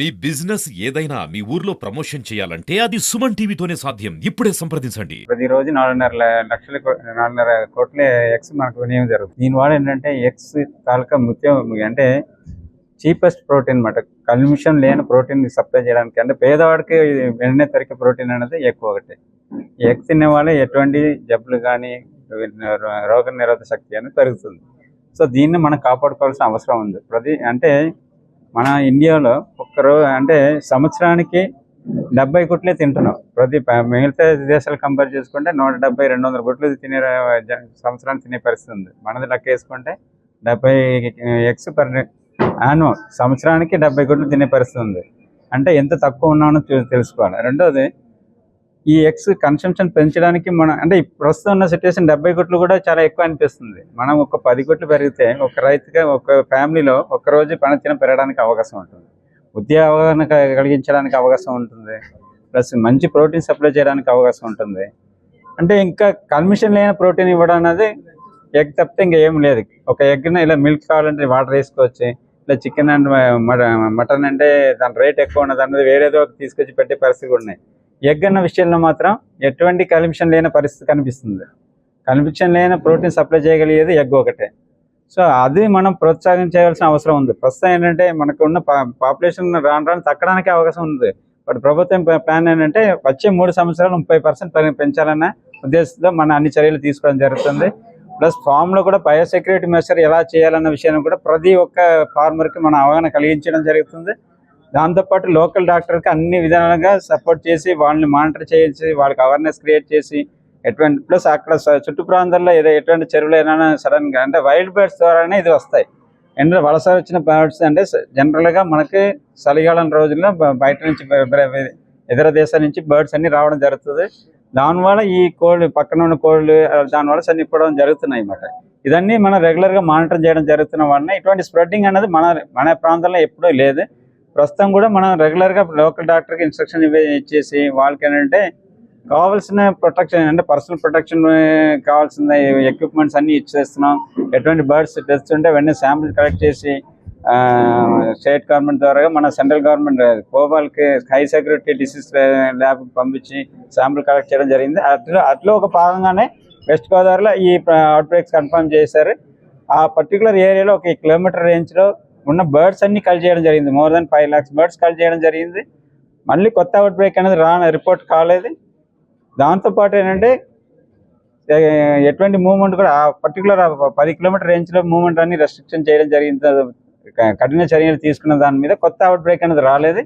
మీ business ఏదైనా మీ ఊర్లో promotion చేయాలంటే అది సుమన్ టీవీతోనే సాధ్యం. ఇప్పుడే సంప్రదించండి. ప్రతిరోజు నాలుగున్నర లక్షల నాలుగున్నర కోట్ల ఎక్స్ మనకు వినియోగం జరుగుతుంది. దీనివల్ల ఏంటంటే ఎక్స్ తాలూకా ముఖ్యం అంటే చీపెస్ట్ ప్రోటీన్ అన్నమాట. కల్మిషన్ లేని ప్రోటీన్ సప్లై చేయడానికి. అంటే పేదవాడికి వెంటనే తరికే ప్రోటీన్ అనేది ఎక్కువ ఒకటి. ఎగ్స్ తినే వాళ్ళు ఎటువంటి జబ్బులు కానీ రోగ నిరోధక శక్తి అనేది పెరుగుతుంది. సో దీన్ని మనం కాపాడుకోవాల్సిన అవసరం ఉంది. ప్రతి అంటే మన ఇండియాలో ఒక్కరో అంటే సంవత్సరానికి డెబ్బై గుట్లే తింటున్నాం. ప్రతి మిగతా దేశాలు కంపేర్ చేసుకుంటే నూట డెబ్బై రెండు వందల గుట్లు తినే సంవత్సరానికి తినే పరిస్థితి ఉంది. మనది లెక్క వేసుకుంటే డెబ్బై ఎక్స్ పర్ యాన్యువల్ సంవత్సరానికి డెబ్బై గుట్లు తినే పరిస్థితి ఉంది. అంటే ఎంత తక్కువ ఉన్నానో తెలుసుకోవాలి. రెండోది ఈ ఎక్స్ కన్సంప్షన్ పెంచడానికి మన అంటే ప్రస్తుతం ఉన్న సిచ్యువేషన్ డెబ్బై కోట్లు కూడా చాలా ఎక్కువ అనిపిస్తుంది. మనం ఒక పది గుట్లు పెరిగితే ఒక రైతుగా ఒక ఫ్యామిలీలో ఒక రోజు పనితీరం పెరగడానికి అవకాశం ఉంటుంది. ఉద్యోగ అవగాహన కలిగించడానికి అవకాశం ఉంటుంది. ప్లస్ మంచి ప్రోటీన్ సప్లై చేయడానికి అవకాశం ఉంటుంది. అంటే ఇంకా కల్మిషన్ లేని ప్రోటీన్ ఇవ్వడం అనేది ఎగ్ తప్పితే ఇంకా ఏం లేదు. ఒక ఎగ్ని ఇలా మిల్క్ కావాలంటే వాటర్ వేసుకోవచ్చు. ఇలా చికెన్ అండ్ మటన్ అంటే దాని రేట్ ఎక్కువ ఉన్నది అన్నది వేరేదో ఒకటి తీసుకొచ్చి పెట్టే పరిస్థితి కూడా ఉన్నాయి. ఎగ్ అన్న విషయంలో మాత్రం ఎటువంటి కల్మిషన్ లేని పరిస్థితి కనిపిస్తుంది. కల్మిషన్ లేని ప్రోటీన్ సప్లై చేయగలిగేది ఎగ్ ఒకటే. సో అది మనం ప్రోత్సాహం చేయాల్సిన అవసరం ఉంది. ప్రస్తుతం ఏంటంటే మనకు ఉన్న పాపులేషన్ రాను రాను తగ్గడానికి అవకాశం ఉంది. బట్ ప్రభుత్వం ప్లాన్ ఏంటంటే వచ్చే మూడు సంవత్సరాలు ముప్పై పర్సెంట్ పెంచాలన్న ఉద్దేశంతో మన అన్ని చర్యలు తీసుకోవడం జరుగుతుంది. ప్లస్ ఫామ్లో కూడా బయోసెక్యూరిటీ మెషర్ ఎలా చేయాలన్న విషయాన్ని కూడా ప్రతి ఒక్క ఫార్మర్కి మనం అవగాహన కలిగించడం జరుగుతుంది. దాంతోపాటు లోకల్ డాక్టర్కి అన్ని విధాలుగా సపోర్ట్ చేసి వాళ్ళని మానిటర్ చేసి వాళ్ళకి అవేర్నెస్ క్రియేట్ చేసి ఎటువంటి ప్లస్ అక్కడ చుట్టు ప్రాంతాల్లో ఏదో ఎటువంటి చెరువులు ఏమైనా సడన్గా అంటే వైల్డ్ బర్డ్స్ ద్వారానే ఇది వస్తాయి. ఎందుకంటే వలస వచ్చిన బర్డ్స్ అంటే జనరల్గా మనకి చలికాలం రోజుల్లో బయట నుంచి ఇతర దేశాల నుంచి బర్డ్స్ అన్ని రావడం జరుగుతుంది. దానివల్ల ఈ కోళ్ళు పక్కన ఉన్న కోళ్ళు దానివల్ల చనిపోవడం జరుగుతున్నాయి అన్నమాట. ఇదన్నీ మనం రెగ్యులర్గా మానిటర్ చేయడం జరుగుతున్న వలన ఇటువంటి స్ప్రెడ్డింగ్ అనేది మన మన ప్రాంతంలో ఎప్పుడూ లేదు. ప్రస్తుతం కూడా మనం రెగ్యులర్గా లోకల్ డాక్టర్కి ఇన్స్ట్రక్షన్ ఇచ్చేసి వాళ్ళకి ఏంటంటే కావాల్సిన ప్రొటెక్షన్ అంటే పర్సనల్ ప్రొటెక్షన్ కావాల్సిన ఎక్విప్మెంట్స్ అన్నీ ఇచ్చేస్తున్నాం. ఎటువంటి బర్డ్స్ టెస్ట్ ఉంటే వెంటనే శాంపిల్ కలెక్ట్ చేసి స్టేట్ గవర్నమెంట్ ద్వారా మన సెంట్రల్ గవర్నమెంట్ పోబాల్కి హై సెక్యూరిటీ డిసీజ్ ల్యాబ్ పంపించి శాంపుల్ కలెక్ట్ చేయడం జరిగింది. అట్లా అట్లా ఒక భాగంగానే వెస్ట్ గోదావరిలో ఈ అవుట్ బ్రేక్స్ కన్ఫర్మ్ చేశారు. ఆ పర్టికులర్ ఏరియాలో ఒక కిలోమీటర్ రేంజ్లో ఉన్న బర్డ్స్ అన్ని కల్ చేయడం జరిగింది. More than five lakhs birds cull చేయడం జరిగింది. మళ్ళీ కొత్త అవుట్ బ్రేక్ అనేది రా రిపోర్ట్ కాలేదు. దాంతోపాటు ఏంటంటే ఎటువంటి మూవ్మెంట్ కూడా ఆ పర్టికులర్ పది కిలోమీటర్ రేంజ్లో మూవ్మెంట్ అన్ని రెస్ట్రిక్షన్ చేయడం జరిగింది. కఠిన చర్యలు తీసుకున్న దాని మీద కొత్త అవుట్ బ్రేక్ అనేది రాలేదు.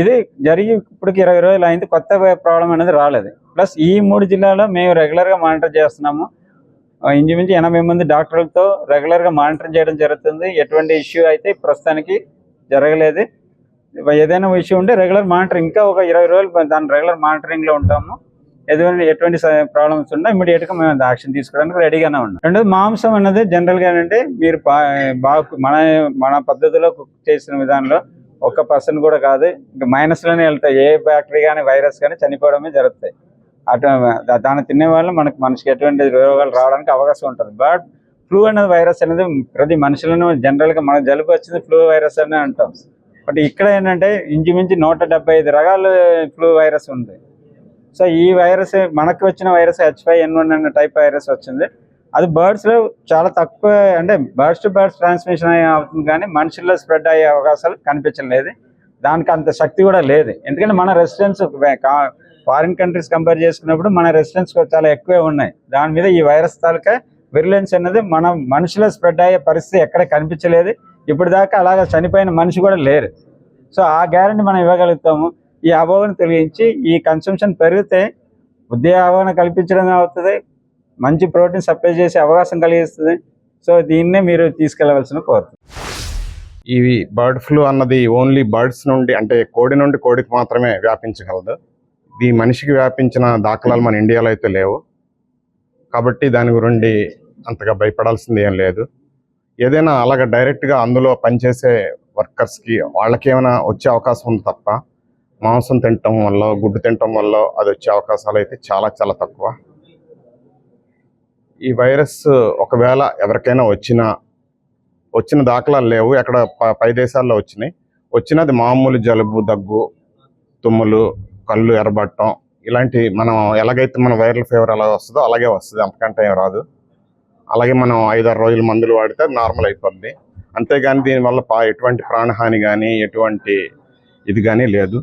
ఇది జరిగి ఇప్పటికి ఇరవై రోజులు అయింది. కొత్త ప్రాబ్లం అనేది రాలేదు. ప్లస్ ఈ మూడు జిల్లాలో మేము రెగ్యులర్గా మానిటర్ చేస్తున్నాము. ఇంచుమించు ఎనభై మంది డాక్టర్లతో రెగ్యులర్గా మానిటర్ చేయడం జరుగుతుంది. ఎటువంటి ఇష్యూ అయితే ప్రస్తుతానికి జరగలేదు. ఏదైనా ఇష్యూ ఉంటే రెగ్యులర్ మానిటర్ ఇంకా ఒక ఇరవై రోజులు దాని రెగ్యులర్ మానిటరింగ్లో ఉంటాము. ఎటువంటి ఎటువంటి ప్రాబ్లమ్స్ ఉన్నా ఇమీడియట్గా మేము యాక్షన్ తీసుకోవడానికి రెడీగానే ఉన్నాం. రెండోది మాంసం అనేది జనరల్గా ఏంటంటే మీరు బా- బాగా మన మన పద్ధతిలో కుక్ చేసిన విధానంలో ఒక్క పర్సన్ కూడా కాదు. ఇంకా మైనస్లోనే వెళ్తాయి. ఏ బ్యాక్టీరియా కానీ వైరస్ కానీ చనిపోవడమే జరుగుతాయి. అటు దాన్ని తినే వాళ్ళు మనకి మనిషికి ఎటువంటి రోగాలు రావడానికి అవకాశం ఉంటుంది. బట్ ఫ్లూ అనేది వైరస్ అనేది ప్రతి మనుషులను జనరల్గా మనకు జలుబు వచ్చింది ఫ్లూ వైరస్ అనే అంటాం. బట్ ఇక్కడ ఏంటంటే ఇంచుమించు నూట డెబ్బై ఐదు రకాల ఫ్లూ వైరస్ ఉంది. సో ఈ వైరస్ మనకు వచ్చిన virus H five N one అనే టైప్ వైరస్ వచ్చింది. అది బర్డ్స్లో చాలా తక్కువ అంటే బర్డ్స్ టు బర్డ్స్ ట్రాన్స్మిషన్ అవుతుంది కానీ మనుషుల్లో స్ప్రెడ్ అయ్యే అవకాశాలు కనిపించలేదు. దానికి అంత శక్తి కూడా లేదు. ఎందుకంటే మన రెసిడెన్స్ ఫారిన్ కంట్రీస్ కంపేర్ చేసుకున్నప్పుడు మన రెసిడెన్స్ చాలా ఎక్కువే ఉన్నాయి. దాని మీద ఈ వైరస్ తాలూకా విరులెన్స్ అనేది మన మనుషులో స్ప్రెడ్ అయ్యే పరిస్థితి ఎక్కడ కనిపించలేదు. ఇప్పుడు దాకా అలాగ చనిపోయిన మనిషి కూడా లేరు. సో ఆ గ్యారంటీ మనం ఇవ్వగలుగుతాము. ఈ అవగాహన తొలగించి ఈ కన్సంప్షన్ పెరిగితే ఉద్యోగ అవగాహన కల్పించడం అవుతుంది. మంచి ప్రోటీన్ సప్లై చేసే అవకాశం కలిగిస్తుంది. సో దీన్నే మీరు తీసుకెళ్ళవలసిన కోరుతుంది ఇవి బర్డ్ ఫ్లూ అన్నది ఓన్లీ బర్డ్స్ నుండి అంటే కోడి నుండి కోడికి మాత్రమే వ్యాపించగలదు. ఇది మనిషికి వ్యాపించిన దాఖలాలు మన ఇండియాలో అయితే లేవు. కాబట్టి దాని గురించి అంతగా భయపడాల్సింది ఏం లేదు. ఏదైనా అలాగ డైరెక్ట్గా అందులో పనిచేసే వర్కర్స్కి వాళ్ళకి ఏమైనా వచ్చే అవకాశం ఉంది తప్ప మాంసం తినటం వల్ల గుడ్డు తినటం వల్ల అది వచ్చే అవకాశాలు అయితే చాలా చాలా తక్కువ. ఈ వైరస్ ఒకవేళ ఎవరికైనా వచ్చినా వచ్చిన దాఖలాలు లేవు. ఎక్కడ పై దేశాల్లో వచ్చినాయి. వచ్చినది మామూలు జలుబు దగ్గు తుమ్ములు కళ్ళు ఎర్రబట్టం ఇలాంటి మనం ఎలాగైతే మన వైరల్ ఫీవర్ ఎలా వస్తుందో అలాగే వస్తుంది. అంతకంటే ఏం రాదు. అలాగే మనం ఐదారు రోజులు మందులు వాడితే నార్మల్ అయిపోద్ది. అంతేగాని దీనివల్ల పా ఎటువంటి ప్రాణహాని కానీ ఎటువంటి ఇది కానీ లేదు.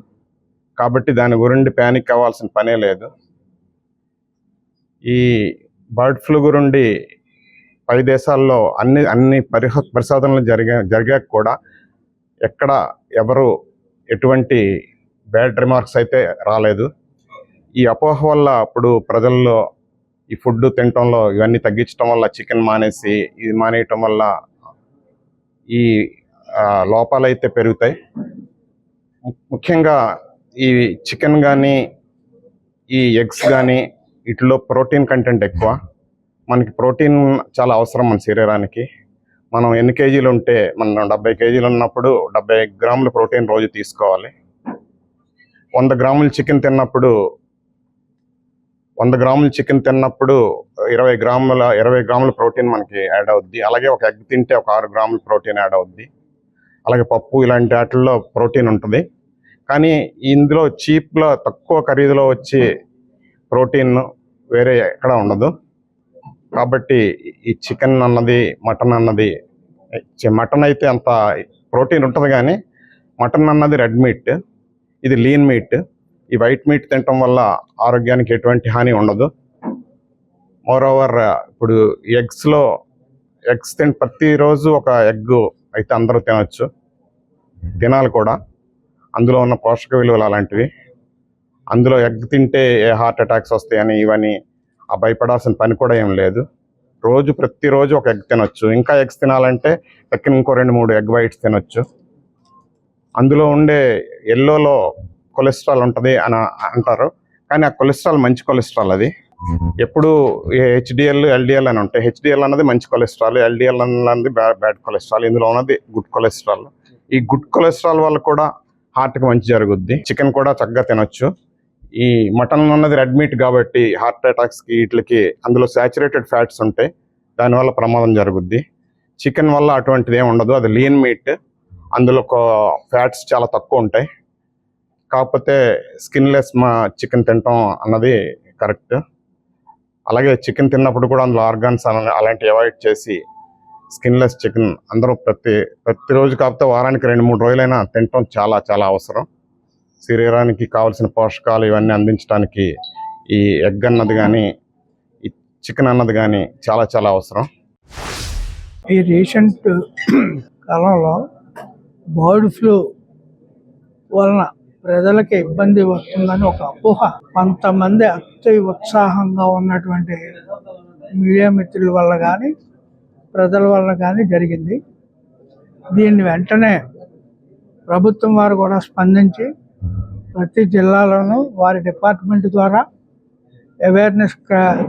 కాబట్టి దాని గురించి ప్యానిక్ అవ్వాల్సిన పనే లేదు. ఈ బర్డ్ ఫ్లూ గురించి పై దేశాల్లో అన్ని అన్ని పరిహ పరిశోధనలు జరిగా జరిగాక కూడా ఎక్కడ ఎవరు ఎటువంటి బ్యాడ్ రిమార్క్స్ అయితే రాలేదు. ఈ అపోహ వల్ల అప్పుడు ప్రజల్లో ఈ ఫుడ్ తినటంలో ఇవన్నీ తగ్గించడం వల్ల చికెన్ మానేసి ఇది మానేయటం వల్ల ఈ లోపాలు లోపాలైతే పెరుగుతాయి. ముఖ్యంగా ఈ చికెన్ కానీ ఈ ఎగ్స్ కానీ వీటిలో ప్రోటీన్ కంటెంట్ ఎక్కువ. మనకి ప్రోటీన్ చాలా అవసరం మన శరీరానికి. మనం ఎన్ని కేజీలు ఉంటే మనం డెబ్బై కేజీలు ఉన్నప్పుడు డెబ్బై గ్రాముల ప్రోటీన్ రోజు తీసుకోవాలి. వంద గ్రాముల చికెన్ తిన్నప్పుడు వంద గ్రాముల చికెన్ తిన్నప్పుడు ఇరవై గ్రాముల ఇరవై గ్రాముల ప్రోటీన్ మనకి యాడ్ అవుద్ది. అలాగే ఒక ఎగ్ తింటే ఒక ఆరు గ్రాముల ప్రోటీన్ యాడ్ అవుద్ది. అలాగే పప్పు ఇలాంటి వాటిల్లో ప్రోటీన్ ఉంటుంది. కానీ ఇందులో చీప్లో తక్కువ ఖరీదులో వచ్చే ప్రోటీన్ వేరే ఎక్కడ ఉండదు. కాబట్టి ఈ చికెన్ అన్నది మటన్ అన్నది మటన్ అయితే అంత ప్రోటీన్ ఉంటుంది కానీ మటన్ అన్నది రెడ్ మీట్. ఇది లీన్ మీట్ ఈ వైట్ మీట్ తినటం వల్ల ఆరోగ్యానికి ఎటువంటి హాని ఉండదు. మోరోవర్ ఇప్పుడు ఎగ్స్లో ఎగ్స్ తిన ప్రతిరోజు ఒక ఎగ్ అయితే అందరూ తినవచ్చు తినాలి కూడా. అందులో ఉన్న పోషక విలువలు అలాంటివి. అందులో ఎగ్ తింటే ఏ హార్ట్ అటాక్స్ వస్తాయని ఇవన్నీ ఆ భయపడాల్సిన పని కూడా ఏం లేదు. రోజు ప్రతిరోజు ఒక ఎగ్ తినొచ్చు. ఇంకా ఎగ్స్ తినాలంటే ఎక్కిన ఇంకో రెండు మూడు ఎగ్ వైట్స్ తినొచ్చు. అందులో ఉండే ఎల్లోలో కొలెస్ట్రాల్ ఉంటుంది అని అంటారు. కానీ ఆ కొలెస్ట్రాల్ మంచి కొలెస్ట్రాల్ అది. ఎప్పుడు హెచ్డిఎల్ ఎల్డిఎల్ అని ఉంటాయి. హెచ్డిఎల్ అన్నది మంచి కొలెస్ట్రాల్ ఎల్డిఎల్ అన్నది బ్యాడ్ బ్యాడ్ కొలెస్ట్రాల్. ఇందులో ఉన్నది గుడ్ కొలెస్ట్రాల్. ఈ గుడ్ కొలెస్ట్రాల్ వల్ల కూడా హార్ట్కి మంచి జరుగుద్ది. చికెన్ కూడా చక్కగా తినొచ్చు. ఈ మటన్ అన్నది రెడ్ మీట్ కాబట్టి హార్ట్ అటాక్స్కి వీటికి అందులో సాచురేటెడ్ ఫ్యాట్స్ ఉంటాయి. దానివల్ల ప్రమాదం జరుగుద్ది. చికెన్ వల్ల అటువంటిది ఏమి ఉండదు. అది లీన్ మీట్. అందులో ఫ్యాట్స్ చాలా తక్కువ ఉంటాయి. కాకపోతే స్కిన్లెస్ మా చికెన్ తినటం అన్నది కరెక్ట్. అలాగే చికెన్ తిన్నప్పుడు కూడా అందులో ఆర్గాన్స్ అలాంటివి అవాయిడ్ చేసి స్కిన్లెస్ చికెన్ అందరూ ప్రతి ప్రతిరోజు కాకపోతే వారానికి రెండు మూడు రోజులైనా తినటం చాలా చాలా అవసరం. శరీరానికి కావాల్సిన పోషకాలు ఇవన్నీ అందించడానికి ఈ ఎగ్ అన్నది కానీ ఈ చికెన్ అన్నది కానీ చాలా చాలా అవసరం. ఈ రీసెంట్ కాలంలో బర్డ్ ఫ్లూ వలన ప్రజలకి ఇబ్బంది వస్తుందని ఒక అపోహ. కొంతమంది అతి ఉత్సాహంగా ఉన్నటువంటి మీడియా మిత్రుల వల్ల కానీ ప్రజల వల్ల కానీ జరిగింది. దీన్ని వెంటనే ప్రభుత్వం వారు కూడా స్పందించి ప్రతి జిల్లాలోనూ వారి డిపార్ట్మెంట్ ద్వారా అవేర్నెస్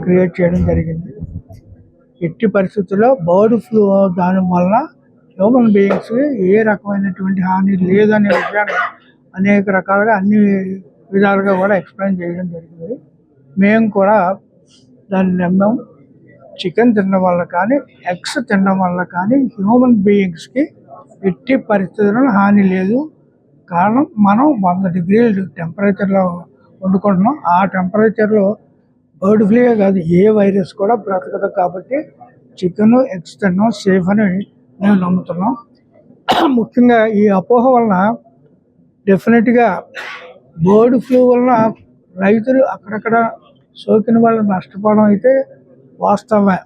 క్రియేట్ చేయడం జరిగింది. ఎట్టి పరిస్థితుల్లో బర్డ్ ఫ్లూ దాని వల్ల హ్యూమన్ బీయింగ్స్ ఏ రకమైనటువంటి హాని లేదనే విషయాన్ని అనేక రకాలుగా అన్ని విధాలుగా కూడా ఎక్స్ప్లెయిన్ చేయడం జరిగింది. మేము కూడా దాన్ని నమ్మాం. చికెన్ తినడం వల్ల కానీ ఎగ్స్ తినడం వల్ల కానీ హ్యూమన్ బీయింగ్స్కి ఎట్టి పరిస్థితుల్లో హాని లేదు. కారణం మనం వంద డిగ్రీలు టెంపరేచర్లో వండుకుంటున్నాం. ఆ టెంపరేచర్లో బర్డ్ ఫ్లూయే కాదు ఏ వైరస్ కూడా బ్రతకదు కాబట్టి చికెన్ ఎగ్స్ తినడం సేఫ్ అని మేము నమ్ముతున్నాం. ముఖ్యంగా ఈ అపోహ వలన డెఫినెట్గా బర్డ్ ఫ్లూ వలన రైతులు అక్కడక్కడ సోకిన వాళ్ళు నష్టపోవడం అయితే వాస్తవమే.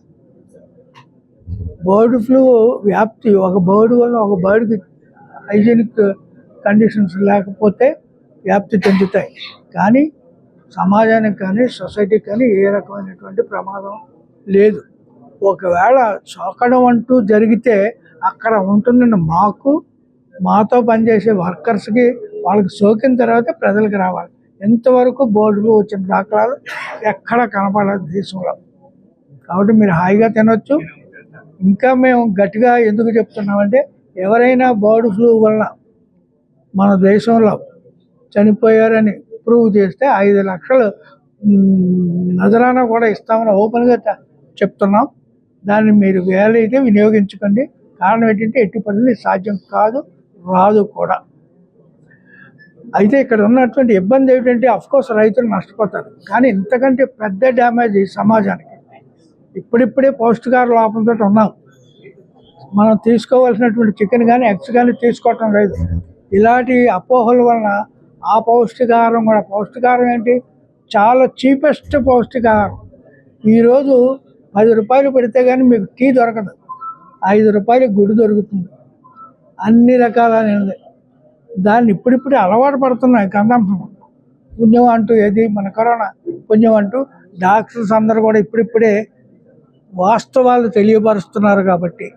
బర్డ్ ఫ్లూ వ్యాప్తి ఒక బర్డ్ వల్ల ఒక బర్డ్కి హైజీనిక్ కండిషన్స్ లేకపోతే వ్యాప్తి చెందుతాయి. కానీ సమాజానికి కానీ సొసైటీకి కానీ ఏ రకమైనటువంటి ప్రమాదం లేదు. ఒకవేళ సోకడం అంటూ జరిగితే అక్కడ ఉంటున్న మాకు మాతో పనిచేసే వర్కర్స్కి వాళ్ళకి సోకిన తర్వాత ప్రజలకు రావాలి. ఎంతవరకు బోర్డులు వచ్చిన దాఖలాలు ఎక్కడ కనపడలేదు దేశంలో. కాబట్టి మీరు హాయిగా తినొచ్చు. ఇంకా మేము గట్టిగా ఎందుకు చెప్తున్నామంటే ఎవరైనా బర్డ్ ఫ్లూ వలన మన దేశంలో చనిపోయారని ప్రూవ్ చేస్తే ఐదు లక్షలు నజరానా కూడా ఇస్తామని ఓపెన్గా చెప్తున్నాం. దాన్ని మీరు వేలైతే వినియోగించుకోండి. కారణం ఏంటంటే ఎట్టి పనులు సాధ్యం కాదు రాదు కూడా. అయితే ఇక్కడ ఉన్నటువంటి ఇబ్బంది ఏమిటంటే అఫ్కోర్స్ రైతులు నష్టపోతారు. కానీ ఇంతకంటే పెద్ద డ్యామేజ్ ఈ సమాజానికి. ఇప్పుడిప్పుడే పౌష్టికార లోపంతో ఉన్నాం. మనం తీసుకోవాల్సినటువంటి చికెన్ కానీ ఎగ్స్ కానీ తీసుకోవటం లేదు. ఇలాంటి అపోహల వలన ఆ పౌష్టికాహారం కూడా పౌష్టికాహారం ఏంటి? చాలా చీపెస్ట్ పౌష్టికాహారం ఈరోజు పది రూపాయలు పెడితే కానీ మీకు టీ దొరకదు. ఐదు రూపాయలు గుడి దొరుకుతుంది. అన్ని రకాలైనది దాన్ని ఇప్పుడిప్పుడే అలవాటు పడుతున్నాయి కందంశం పుణ్యం అంటూ ఏది మన కరోనా పుణ్యం అంటూ డాక్టర్స్ అందరూ కూడా ఇప్పుడిప్పుడే వాస్తవాలు తెలియపరుస్తున్నారు కాబట్టి.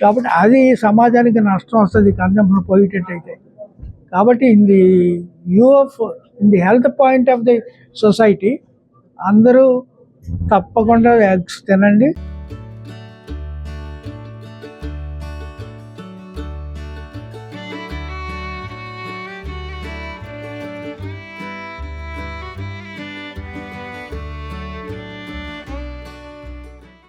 కాబట్టి అది సమాజానికి నష్టం వస్తుంది కన్జంప్షన్ పోయేటట్టయితే. కాబట్టి in the view of in the health point of the society అందరూ తప్పకుండా ఎగ్స్ తినండి.